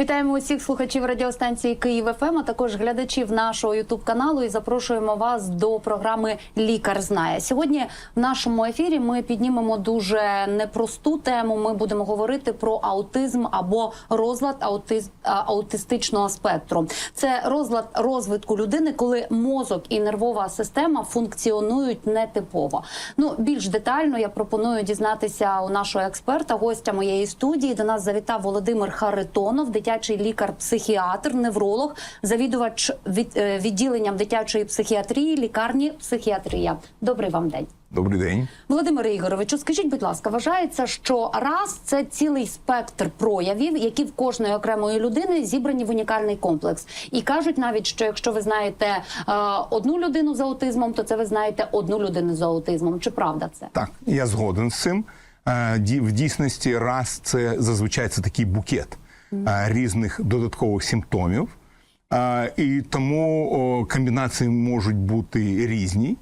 Вітаємо усіх слухачів радіостанції Київ ФМ, а також глядачів нашого Ютуб каналу і запрошуємо вас до програми Лікар знає. Сьогодні в нашому ефірі ми піднімемо дуже непросту тему. Ми будемо говорити про аутизм або розлад аутиз... аутистичного спектру. Це розлад розвитку людини, коли мозок і нервова система функціонують нетипово. Ну більш детально я пропоную дізнатися у нашого експерта, гостя моєї студії. До нас завітав Володимир Харитонов, дитячий лікар-психіатр, невролог, завідувач від, е, відділенням дитячої психіатрії, лікарні психіатрія. Добрий вам день. Добрий день. Володимире Ігоровичу, скажіть, будь ласка, вважається, що раз це цілий спектр проявів, які в кожної окремої людини зібрані в унікальний комплекс, і кажуть навіть, що якщо ви знаєте е, одну людину з аутизмом, то це ви знаєте одну людину з аутизмом. Чи правда це? Так, я згоден з цим. Е, В дійсності раз це зазвичай це такий букет різних додаткових симптомів. Е, І тому о, комбінації можуть бути різні.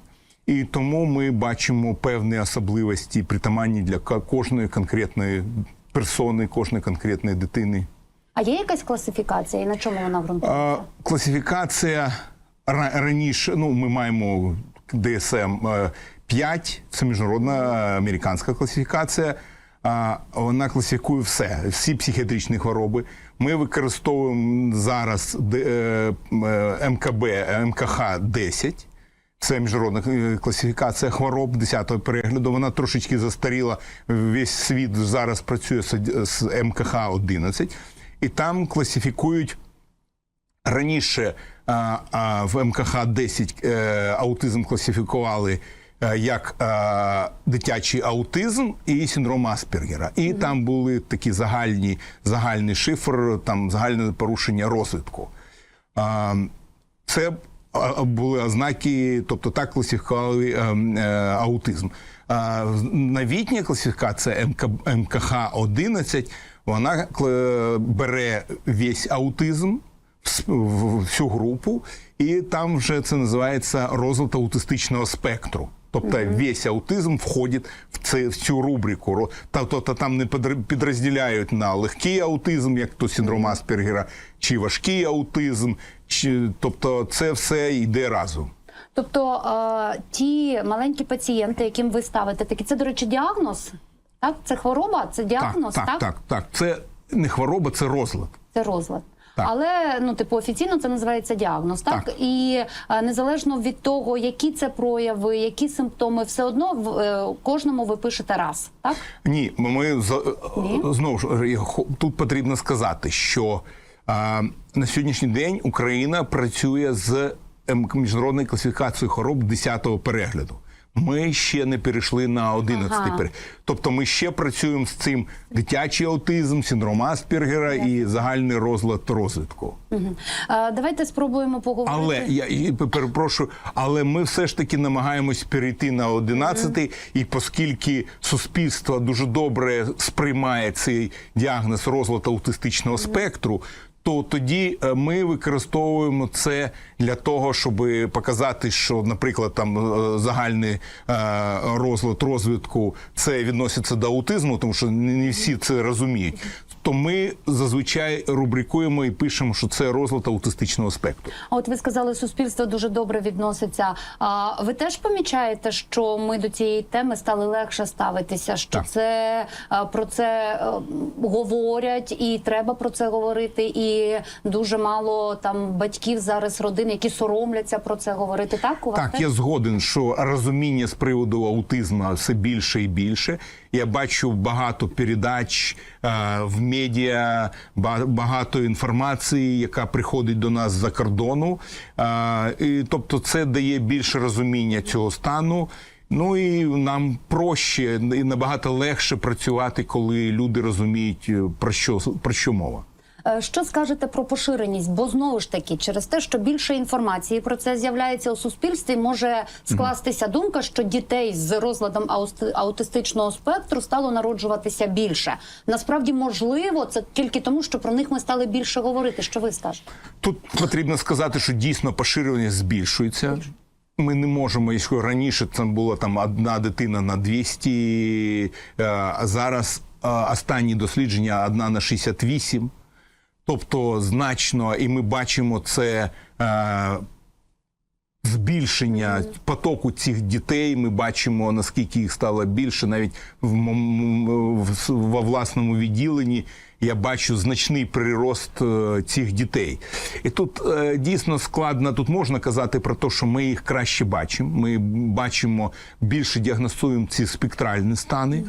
І тому ми бачимо певні особливості притаманні для кожної конкретної персони, кожної конкретної дитини. А є якась класифікація, і на чому вона ґрунтується? А, Класифікація ра- раніше. Ну, ми маємо DSM 5, це міжнародна американська класифікація. Вона класифікує все, всі психіатричні хвороби. Ми використовуємо зараз е, е, МКБ, МКХ 10. Це міжнародна е, класифікація хвороб 10-го перегляду. Вона трошечки застаріла. Весь світ зараз працює з- МКХ 11. І там класифікують Раніше в МКХ 10 е, аутизм класифікували як е, дитячий аутизм і синдром Аспергера. І там були такі загальні, загальний шифр, там загальне порушення розвитку. Це були ознаки, тобто так класифікували е, е, аутизм. Новітня класифікація МК, МКХ 11 вона бере весь аутизм всю групу, і там вже це називається розлад аутистичного спектру. Тобто весь аутизм входить в це в цю рубрику. Та- Тобто там не підрозділяють на легкий аутизм, як то синдром Аспергера, чи важкий аутизм, чи тобто це все йде разом. Тобто ті маленькі пацієнти, яким ви ставите, такі це, до речі, діагноз? Так, це хвороба, це діагноз, так, так, так, так. Це не хвороба, це розлад. Це розлад. Так. Але ну, типу, офіційно це називається діагноз, так? Так. І е, незалежно від того, які це прояви, які симптоми, все одно в е, кожному ви пишете раз, так? Ні, ми за- Ні? знову ж тут потрібно сказати, що а, на сьогоднішній день Україна працює з ем, міжнародною класифікацією хвороб 10-го перегляду. Ми ще не перейшли на 11-й Ага. Тобто ми ще працюємо з цим дитячий аутизм, синдром Аспергера і загальний розлад розвитку. Угу. Е, давайте спробуємо поговорити. Але я і перепрошую, але ми все ж таки намагаємось перейти на 11-й, і оскільки суспільство дуже добре сприймає цей діагноз розлад аутистичного спектру. То тоді е, ми використовуємо це для того, щоб показати, що, наприклад, там е, загальний е, розлад розвитку це відноситься до аутизму, тому що не не всі це розуміють. То ми зазвичай рубрикуємо і пишемо, що це розлад аутистичного спектру. А от ви сказали, суспільство дуже добре відноситься. А ви теж помічаєте, що ми до цієї теми стали легше ставитися? Що Так. це про це е, говорять, і треба про це говорити. І дуже мало там батьків зараз родин, які соромляться про це говорити. Так у вас Так, теж? я згоден, що розуміння з приводу аутизму все більше і більше. Я бачу багато передач е, в медіа, ба- багато інформації, яка приходить до нас з-за кордону. І, тобто, це дає більше розуміння цього стану. Ну і нам проще і набагато легше працювати, коли люди розуміють е, про що про що мова. Е, Що скажете про поширеність? Бо знову ж таки, через те, що більше інформації про це з'являється у суспільстві, може скластися думка, що дітей з розладом аутистичного спектру стало народжуватися більше. Насправді, можливо, це тільки тому, що про них ми стали більше говорити. Що ви скажете? Тут потрібно сказати, що дійсно поширення збільшується. Ми не можемо, якщо раніше там була там одна дитина на 200, е, а зараз е, останні дослідження одна на 68. Тобто значно, і ми бачимо це. Е, збільшення потоку цих дітей. Ми бачимо наскільки їх стало більше, навіть в, в, в, во власному відділенні. Я бачу значний прирост е, цих дітей, і тут е, дійсно складно. Тут можна казати про те, що ми їх краще бачимо. Ми бачимо більше діагностуємо ці спектральні стани,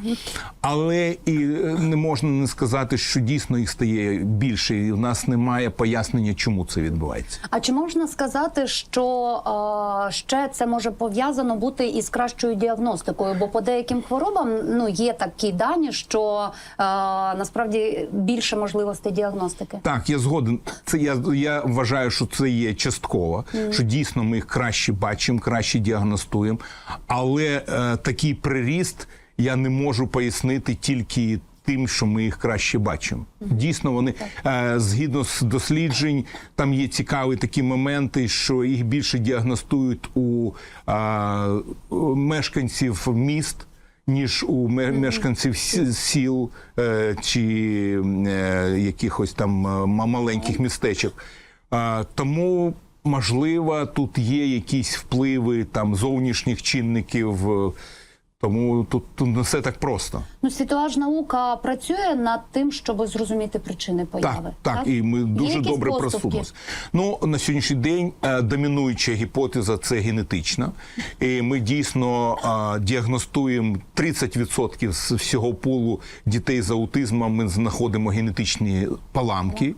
але і е, не можна не сказати, що дійсно їх стає більше, і у нас немає пояснення, чому це відбувається. А чи можна сказати, що е, ще це може пов'язано бути із кращою діагностикою? Бо по деяким хворобам ну є такі дані, що е, насправді більше можливостей діагностики. Так, я згоден. Це я, я вважаю, що це є частково, що дійсно ми їх краще бачимо, краще діагностуємо. Але е, такий приріст я не можу пояснити тільки. Тим, що ми їх краще бачимо, дійсно вони е, згідно з досліджень, там є цікаві такі моменти, що їх більше діагностують у е, у мешканців міст, ніж у мешканців сіл е, чи е, якихось там е, маленьких містечок. Тому, можливо, тут є якісь впливи там зовнішніх чинників. Тому тут, тут не все так просто. Ну, світова ж наука працює над тим, щоб зрозуміти причини появи. Так, так, і ми дуже добре просунулися. Ну на сьогоднішній день е, домінуюча гіпотеза це генетична, і ми дійсно е, діагностуємо 30% з всього пулу дітей з аутизмом. Ми знаходимо генетичні поламки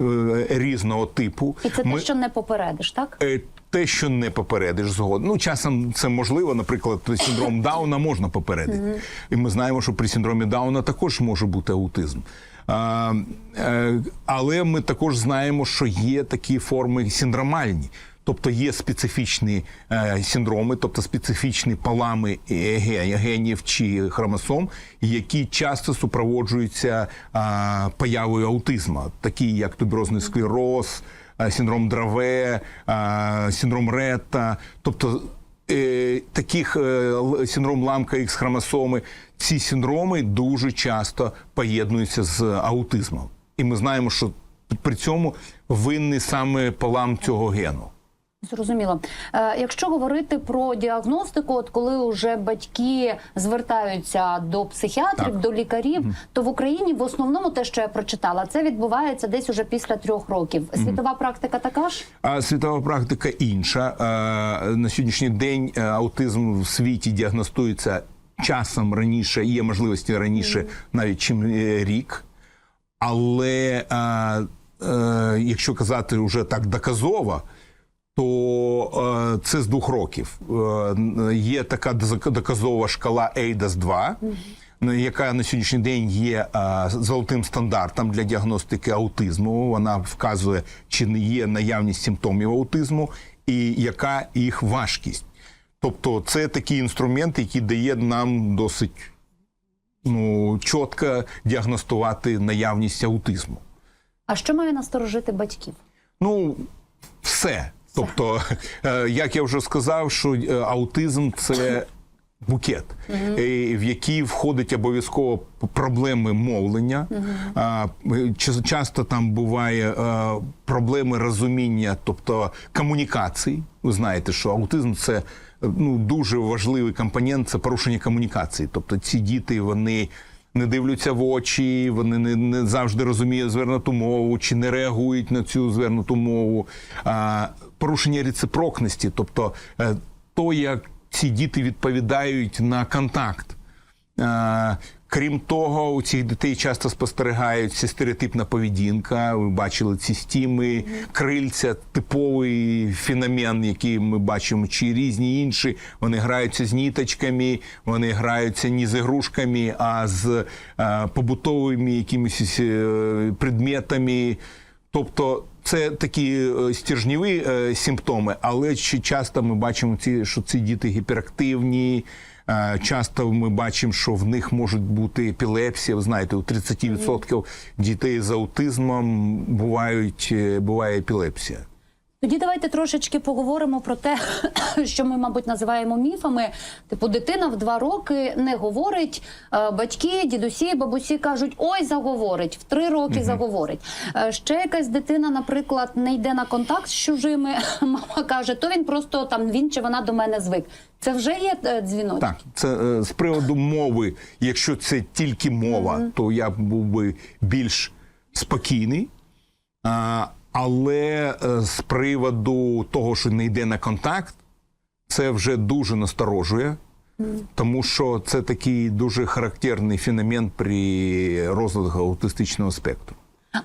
е, різного типу. І це Ми- те, що не попередиш, так? Е, Те, що не попередиш згодом. Ну, часом це можливо, наприклад, синдром Дауна можна попередити. І ми знаємо, що при синдромі Дауна також може бути аутизм. А, е, але ми також знаємо, що є такі форми синдромальні. Тобто є специфічні е, синдроми, тобто специфічні палами е, генів чи хромосом, які часто супроводжуються а, появою аутизму, такі як туберозний склероз, е, синдром Драве, е, синдром Ретта, тобто е, таких е, синдром ламка ікс хромосоми, ці синдроми дуже часто поєднуються з аутизмом. І ми знаємо, що при цьому винний саме полам цього гену. Зрозуміло. Е, якщо говорити про діагностику, от коли вже батьки звертаються до психіатрів, Так. до лікарів, то в Україні в основному те, що я прочитала, це відбувається десь уже після трьох років. Світова практика така ж? А світова практика інша. Е, На сьогоднішній день е, аутизм в світі діагностується часом раніше, є можливості раніше, навіть чим рік. Але якщо казати вже так доказово, то е, це з двох років. Е, є така доказова шкала ADAS 2 на- яка на сьогоднішній день є е, золотим стандартом для діагностики аутизму. Вона вказує, чи не є наявність симптомів аутизму і яка їх важкість. Тобто, це такий інструмент, який дає нам досить ну, чітко діагностувати наявність аутизму. А що має насторожити батьків? Ну, все. Тобто, е, як я вже сказав, що е, аутизм це букет, в який входить обов'язково проблеми мовлення. Часто там буває е, проблеми розуміння, тобто комунікацій. Ви знаєте, що аутизм це ну, дуже важливий компонент це порушення комунікації. Тобто ці діти вони. Не дивляться в очі, вони не, не завжди розуміють звернуту мову, чи не реагують на цю звернуту мову. А, порушення рецепрокності, тобто е, то, як ці діти відповідають на контакт. Крім того, у цих дітей часто спостерігається стереотипна поведінка. Ви бачили ці стіми, крильця, типовий феномен, який ми бачимо, чи різні інші. Вони граються з ніточками, вони граються не з ігрушками, а з е, побутовими якимись е, предметами. Тобто це такі стержніві е, симптоми, але чи часто ми бачимо, ці, що ці діти гіперактивні. е, Часто ми бачимо, що в них можуть бути епілепсія. Ви знаєте, у 30% дітей з аутизмом бувають, е, буває епілепсія. Тоді давайте трошечки поговоримо про те, що ми, мабуть, називаємо міфами. Типу, дитина в два роки не говорить. е, Батьки, дідусі, бабусі кажуть, ой, заговорить, в три роки заговорить. Е, Ще якась дитина, наприклад, не йде на контакт з чужими. Мама каже, то він просто там він чи вона до мене звик. Це вже є е, дзвінок. Так, це з приводу мови. Якщо це тільки мова, то я був би більш спокійний. А, але е, з приводу того, що не йде на контакт, це вже дуже насторожує, тому що це такий дуже характерний феномен при розладах аутистичного спектру.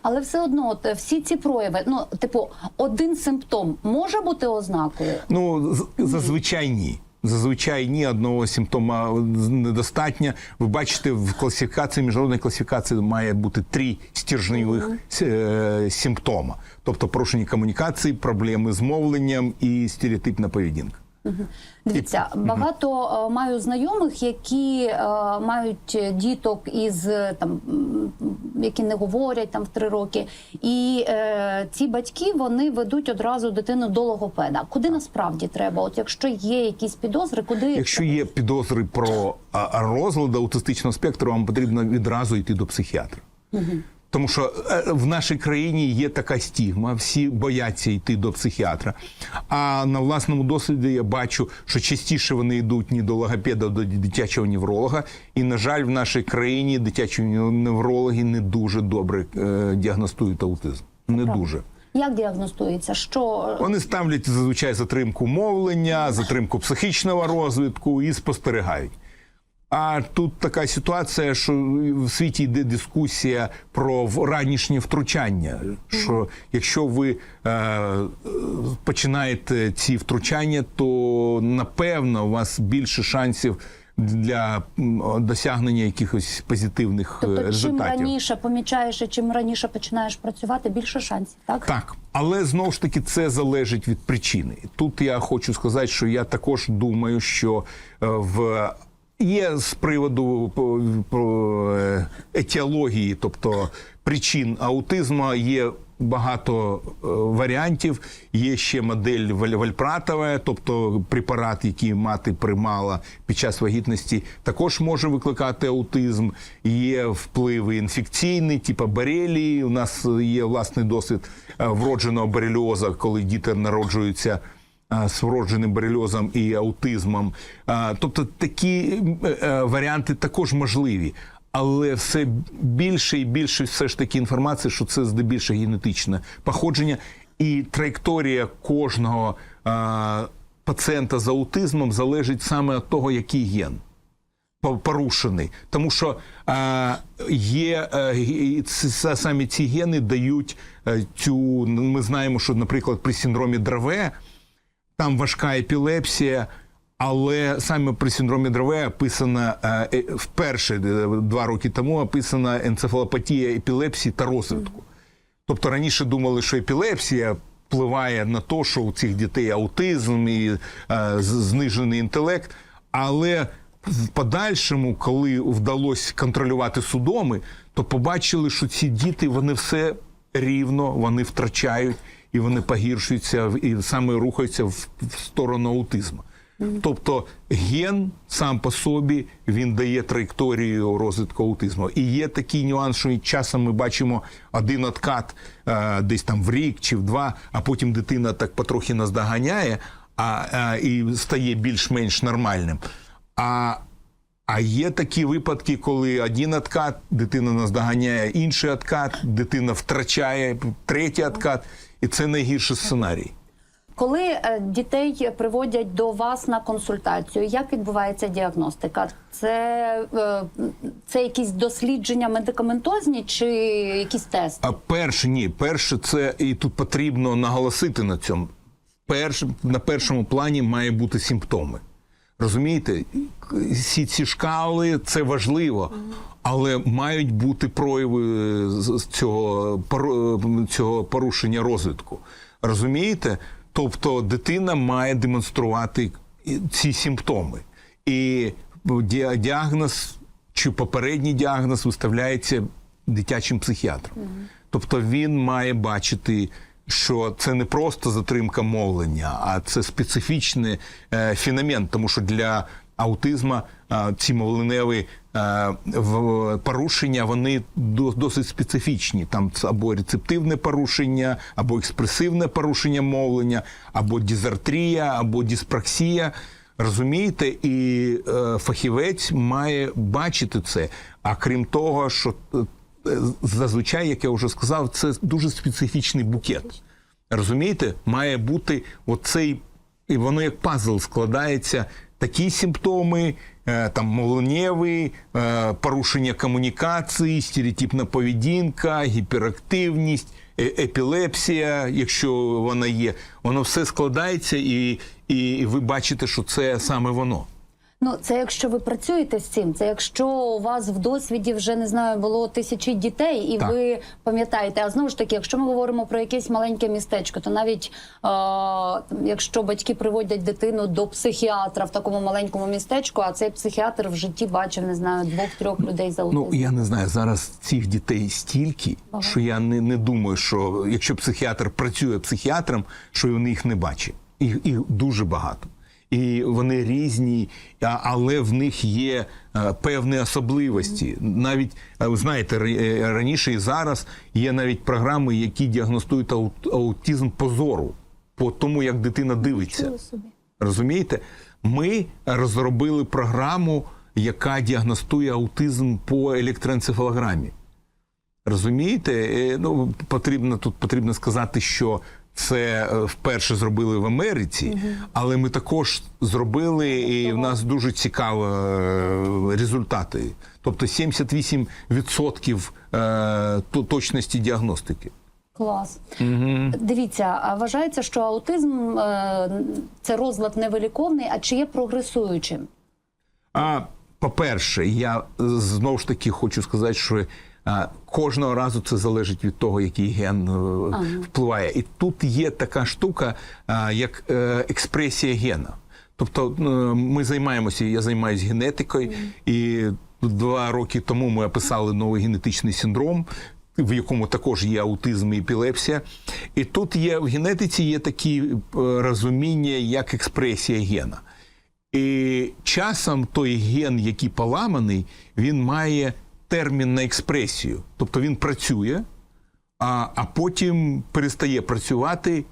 Але все одно, от, е, всі ці прояви, ну, типу, один симптом може бути ознакою. Ну, зазвичай ні. Зазвичай ні одного симптома недостатньо. Ви бачите, в класифікації міжнародної класифікації має бути три стержневих е, симптома: тобто порушення комунікації, проблеми з мовленням і стереотипна поведінка. Дивіться, багато е, маю знайомих, які е, мають діток із е, там, які не говорять там в три роки, і е, ці батьки вони ведуть одразу дитину до логопеда. Куди насправді треба? От якщо є якісь підозри, куди Якщо є підозри про розлад аутистичного спектру, вам потрібно відразу йти до психіатра. Тому що е, в нашій країні є така стігма, всі бояться йти до психіатра. А на власному досвіді я бачу, що частіше вони йдуть не до логопеда, а до дитячого невролога. І, на жаль, в нашій країні дитячі неврологи не дуже добре е, діагностують аутизм. Не дуже. як діагностується? Що Вони ставлять зазвичай затримку мовлення, затримку психічного розвитку і спостерігають. А тут така ситуація, що в світі йде дискусія про ранішнє втручання. Що якщо ви е, починаєте ці втручання, то напевно у вас більше шансів для досягнення якихось позитивних е, тобто, чим раніше помічаєш і чим раніше починаєш працювати, більше шансів, так? Так, але знову ж таки це залежить від причини. Тут я хочу сказати, що я також думаю, що е, в є з приводу про е, етіології, тобто причин аутизму, є. Багато е, варіантів. Є ще модель Валь- Вальпратова, тобто препарат, який мати приймала під час вагітності, також може викликати аутизм. Є впливи інфекційні, типу борелії. У нас є власний досвід е, вродженого бореліоза, коли діти народжуються з вродженим борельозом і аутизмом. Е, Тобто такі е, е, варіанти також можливі. Але все більше і більше все ж таки інформації, що це здебільшого генетичне походження, і траєкторія кожного е, пацієнта з аутизмом залежить саме від того, який ген порушений. Тому що е, є е, ц- самі ці гени дають е, цю. Ми знаємо, що, наприклад, при синдромі Драве там важка епілепсія. Але саме при синдромі Драве описана е, е, вперше е, два роки тому описана енцефалопатія епілепсії та розвитку. Тобто раніше думали, що епілепсія впливає на те, що у цих дітей аутизм і знижений інтелект. Але в подальшому, коли вдалося контролювати судоми, то побачили, що ці діти вони все рівно, вони втрачають і вони погіршуються і саме рухаються в, сторону аутизму. Тобто ген сам по собі він дає траєкторію розвитку аутизму. І є такий нюанс, що часом ми бачимо один откат е, десь там в рік чи в два, а потім дитина так потрохи наздоганяє а, а, і стає більш-менш нормальним. А, а є такі випадки, коли один откат, дитина наздоганяє інший откат, дитина втрачає третій откат, і це найгірший сценарій. Коли е, дітей приводять до вас на консультацію, як відбувається діагностика? Це, е, це якісь дослідження медикаментозні чи якісь тести? А перше, ні, перше, це і тут потрібно наголосити на цьому. Перш, на першому плані має бути симптоми. Розумієте, всі ці шкали це важливо, але мають бути прояви з цього, пору- цього порушення розвитку. Розумієте? Тобто дитина має демонструвати ці симптоми. І діагноз чи попередній діагноз виставляється дитячим психіатром. Тобто він має бачити що це не просто затримка мовлення, а це специфічний е, феномен, тому що для аутизму е, ці мовленеві порушення вони досить специфічні. Там або рецептивне порушення, або експресивне порушення мовлення, або дізартрія, або диспраксія. Розумієте, і е, фахівець має бачити це. А крім того, що е, зазвичай, як я вже сказав, це дуже специфічний букет. Розумієте, має бути оцей, і воно як пазл складається. Такі симптоми, там мовленнєві, е, порушення комунікації, стереотипна поведінка, гіперактивність, е- епілепсія, якщо вона є, воно все складається, і, і ви бачите, що це саме воно. Ну, це якщо ви працюєте з цим, це якщо у вас в досвіді вже не знаю, було тисячі дітей, і Так. ви пам'ятаєте. А знову ж таки, якщо ми говоримо про якесь маленьке містечко, то навіть е, якщо батьки приводять дитину до психіатра в такому маленькому містечку, а цей психіатр в житті бачив, не знаю, двох-трьох людей за аутизмом. Ну я не знаю, зараз цих дітей стільки, що я не, не думаю, що якщо психіатр працює психіатром, що він їх не бачить. Їх, їх дуже багато. І вони різні, але в них є е, певні особливості. Навіть е, ви знаєте, е, раніше і зараз є навіть програми, які діагностують аут- аутизм по зору, по тому, як дитина дивиться. Розумієте? Ми розробили програму, яка діагностує аутизм по електроенцефалограмі. Розумієте? Ну, потрібно тут потрібно сказати, що це е, вперше зробили в Америці, але ми також зробили, і в нас дуже цікаві е, результати. Тобто 78% е, точності діагностики. Клас. Дивіться, а вважається, що аутизм це розлад невиліковний, а чи є прогресуючим? А по-перше, я знову ж таки хочу сказати, що кожного разу це залежить від того, який ген е, впливає. І тут є така штука, як е, експресія гена. Тобто е, ми займаємося, я займаюся генетикою, і два роки тому ми описали новий генетичний синдром. В якому також є аутизм і епілепсія, і тут є в генетиці є такі е, розуміння, як експресія гена. І часом той ген, який поламаний, він має термін на експресію. Тобто він працює, а, а потім перестає працювати,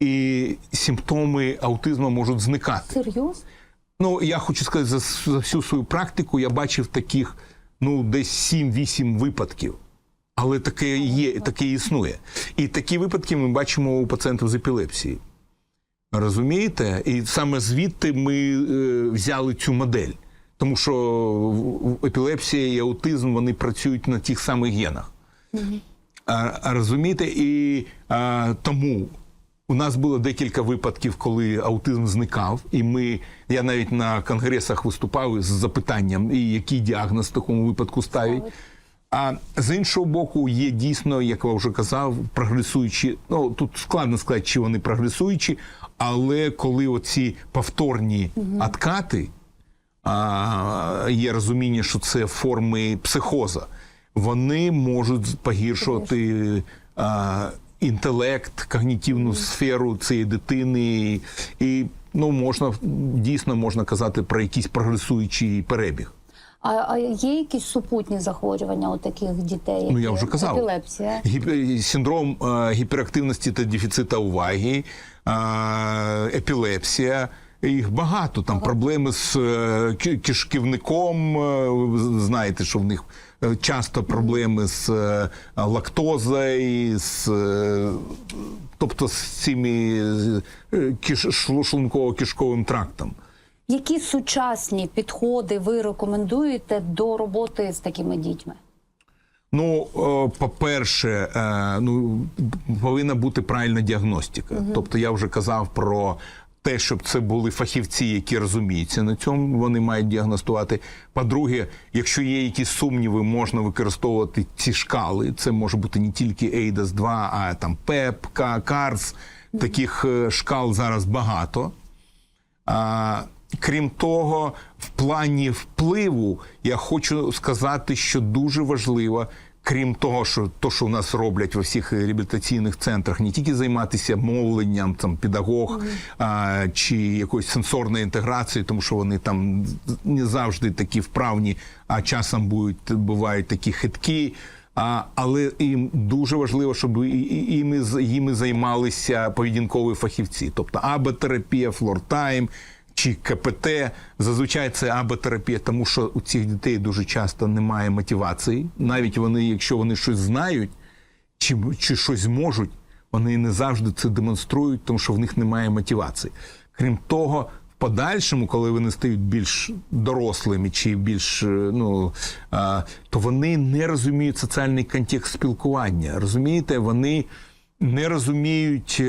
і симптоми аутизму можуть зникати. Серйозно? Ну, я хочу сказати, за, за всю свою практику я бачив таких ну, десь 7-8 випадків. Але таке є, таке існує. І такі випадки ми бачимо у пацієнтів з епілепсією. Розумієте? І саме звідти ми е, взяли цю модель. Тому що епілепсія і аутизм вони працюють на тих самих генах. А, а розумієте, і а, тому у нас було декілька випадків, коли аутизм зникав, і ми, я навіть на конгресах виступав з запитанням, і який діагноз в такому випадку ставить. А з іншого боку, є дійсно, як я вже казав, прогресуючі. Ну тут складно сказати, чи вони прогресуючі, але коли оці повторні откати, є розуміння, що це форми психоза, вони можуть погіршувати а, інтелект, когнітивну сферу цієї дитини, і ну можна дійсно можна казати про якийсь прогресуючий перебіг. А, а є якісь супутні захворювання у таких дітей? Ну, я вже казав. Епілепсія. Гіп- Синдром е, гіперактивності та дефіцита уваги, е, епілепсія. Їх багато там проблеми з е, кишківником. е, ви Знаєте, що в них е, часто проблеми з лактозою, з, тобто з цими е, киш, шлунково-кишковим трактом. Які сучасні підходи ви рекомендуєте до роботи з такими дітьми? Ну, по-перше, ну повинна бути правильна діагностика. Тобто, я вже казав про те, щоб це були фахівці, які розуміються на цьому, вони мають діагностувати. По-друге, якщо є якісь сумніви, можна використовувати ці шкали. Це може бути не тільки AIDAS 2, а там ПЕП, CARS. Таких е, шкал зараз багато. А, крім того, в плані впливу я хочу сказати, що дуже важливо, крім того, що то, що у нас роблять во всіх реабілітаційних центрах, не тільки займатися мовленням, там педагог а, чи якоюсь сенсорною інтеграцією, тому що вони там не завжди такі вправні, а часом будуть бувають такі хиткі. А, але їм дуже важливо, щоб і- їми займалися поведінкові фахівці, тобто аботерапія, флортайм чи КПТ. Зазвичай це аботерапія, тому що у цих дітей дуже часто немає мотивації. Навіть вони, якщо вони щось знають чи, чи щось можуть, вони не завжди це демонструють, тому що в них немає мотивації. Крім того, в подальшому, коли вони стають більш дорослими чи більш е, ну то вони не розуміють соціальний контекст спілкування. Розумієте, вони не розуміють.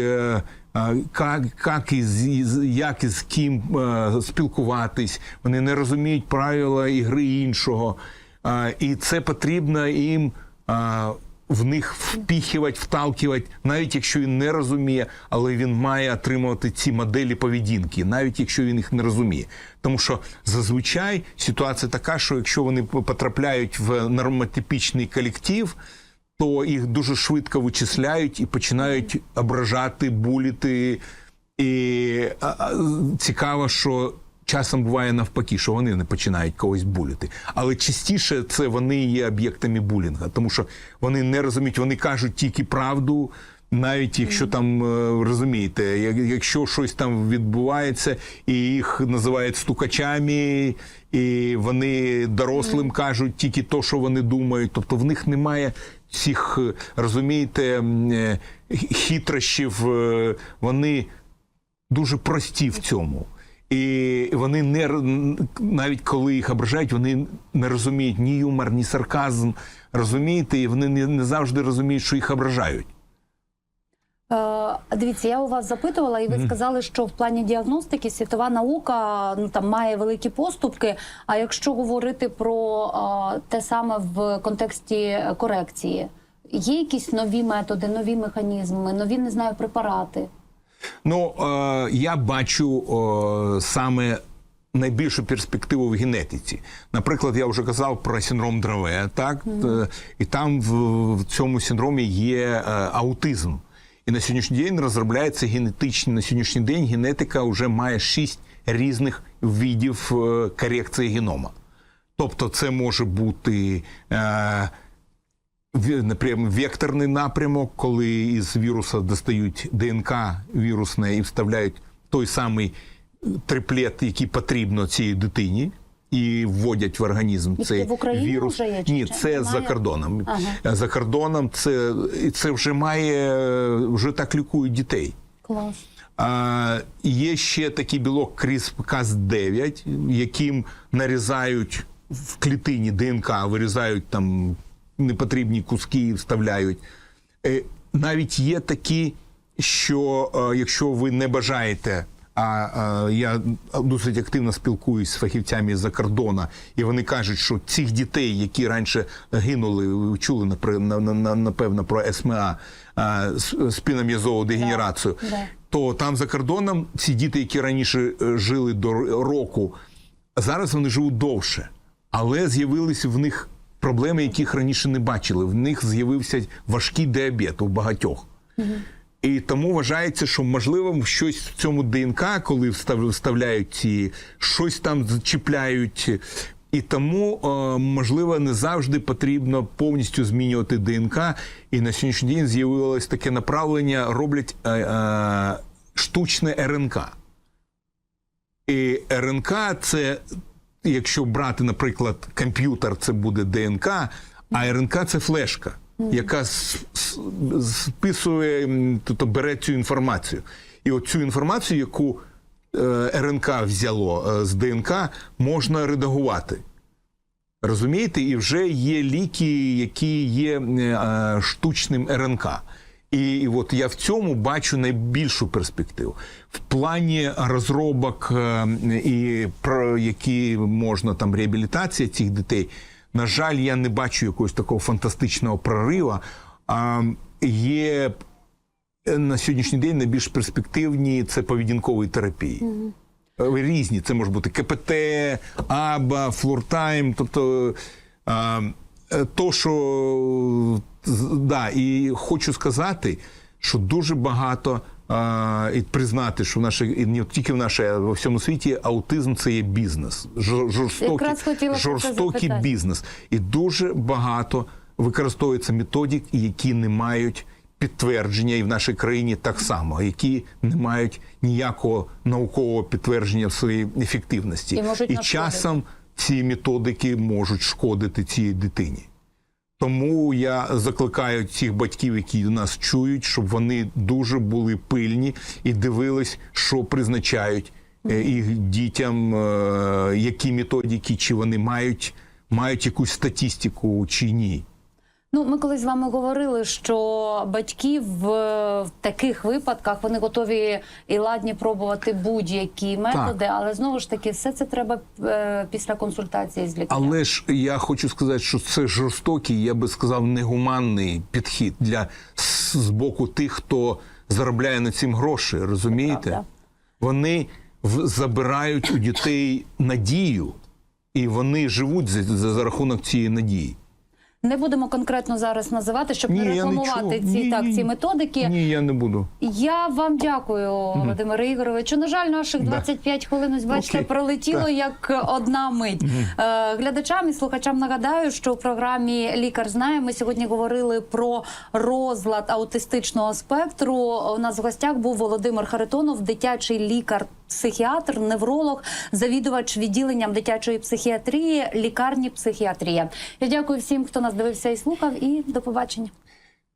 Як, як із, із- як і з ким е, спілкуватись, вони не розуміють правила ігри іншого. І це потрібно їм в них впіхувати, вталкивати, навіть якщо він не розуміє, але він має отримувати ці моделі поведінки, навіть якщо він їх не розуміє. Тому що зазвичай ситуація така, що якщо вони потрапляють в нормотипічний колектив, то їх дуже швидко вичисляють і починають ображати, буліти. І цікаво, що часом буває навпаки, що вони не починають когось буліти. Але частіше це вони є об'єктами булінга, тому що вони не розуміють, вони кажуть тільки правду. Навіть якщо там е, розумієте, якщо щось там відбувається, і їх називають стукачами, і вони дорослим кажуть тільки то, що вони думають. Тобто в них немає цих, е, розумієте, е, хитрощів, е, вони дуже прості в цьому. І вони не навіть коли їх ображають, вони не розуміють ні юмор, ні сарказм. Розумієте, і вони не, не завжди розуміють, що їх ображають. Е, Дивіться, я у вас запитувала, і ви сказали, що в плані діагностики світова наука ну там має великі поступки. А якщо говорити про е, те саме в контексті корекції, є якісь нові методи, нові механізми, нові не знаю препарати. Ну, е, я бачу е, саме найбільшу перспективу в генетиці. Наприклад, я вже казав про синдром Драве, так? Е, І там в, в цьому синдромі є е, аутизм. І на сьогоднішній день розробляється генетичні. На сьогоднішній день генетика вже має шість різних видів е, корекції генома. Тобто, це може бути. Е, векторний напрямок, коли із віруса достають ДНК вірусне і вставляють той самий триплет, який потрібно цій дитині. І вводять в організм І цей в Україні вірус. вже є, чи Ні, це немає? за кордоном. Ага. За кордоном це, це вже має вже так лікують дітей. Клас. А, є ще такий білок CRISPR-Cas9, яким нарізають в клітині ДНК, вирізають там непотрібні куски і вставляють. Е, навіть є такі, що е, якщо ви не бажаєте. А е, я досить активно спілкуюсь з фахівцями з-за кордону, і вони кажуть, що цих дітей, які раніше гинули, чули напевно про СМА, е, с- дегенерацію, Да. то там за кордоном ці діти, які раніше е, жили до року, зараз вони живуть довше, але з'явилися в них проблеми, яких раніше не бачили. В них з'явився важкий діабет у багатьох. І тому вважається, що можливо щось в цьому ДНК, коли вставляють ці, щось там зчіпляють. І тому, е, можливо, не завжди потрібно повністю змінювати ДНК. І на сьогоднішній день з'явилось таке направлення, роблять е, е, штучне РНК. І РНК це, якщо брати, наприклад, комп'ютер, це буде ДНК, а РНК це флешка, яка списує, тобто бере цю інформацію. І оцю інформацію, яку е, РНК взяло е, з ДНК, можна редагувати. Розумієте, і вже є ліки, які є е, штучним РНК. І, от я в цьому бачу найбільшу перспективу. В плані розробок, і про які можна там реабілітація цих дітей. На жаль, я не бачу якогось такого фантастичного прориву. А є е, на сьогоднішній день найбільш перспективні це поведінкові терапії. Е, Різні, це може бути КПТ, АБА, флортайм, тобто а, Е, То, що да, і хочу сказати, що дуже багато а, і признати, що в нашій і не тільки в нашій, а во всьому світі аутизм це є бізнес. Жор- Жорстокий, жорстокий бізнес. І дуже багато використовується методик, які не мають підтвердження, і в нашій країні так само, які не мають ніякого наукового підтвердження в своїй ефективності. І і часом ці методики можуть шкодити цій дитині. Тому я закликаю цих батьків, які нас чують, щоб вони дуже були пильні і дивились, що призначають е, їх дітям, е, які методики, чи вони мають, мають якусь статистику чи ні. Ну, ми колись з вами говорили, що батьки в, в таких випадках вони готові і ладні пробувати будь-які методи, але знову ж таки, все це треба е, після консультації з лікарем. Але ж я хочу сказати, що це жорстокий, я би сказав, негуманний підхід для з з боку тих, хто заробляє на цим гроші. Розумієте? Вони в, забирають у дітей надію, і вони живуть за, за, за рахунок цієї надії. Не будемо конкретно зараз називати, щоб не я не рекламувати чув. ці Ні, так ні, ці методики. Ні, я не буду. Я вам дякую, Володимире Ігоровичу. На жаль, наших 25 хвилин, ось бачите, Окей. пролетіло Так. як одна мить. Е, Глядачам і слухачам нагадаю, що у програмі Лікар знає. Ми сьогодні говорили про розлад аутистичного спектру. У нас в гостях був Володимир Харитонов, дитячий лікар. Психіатр, невролог, завідувач відділенням дитячої психіатрії, лікарні психіатрія. Я дякую всім, хто нас дивився і слухав, і до побачення.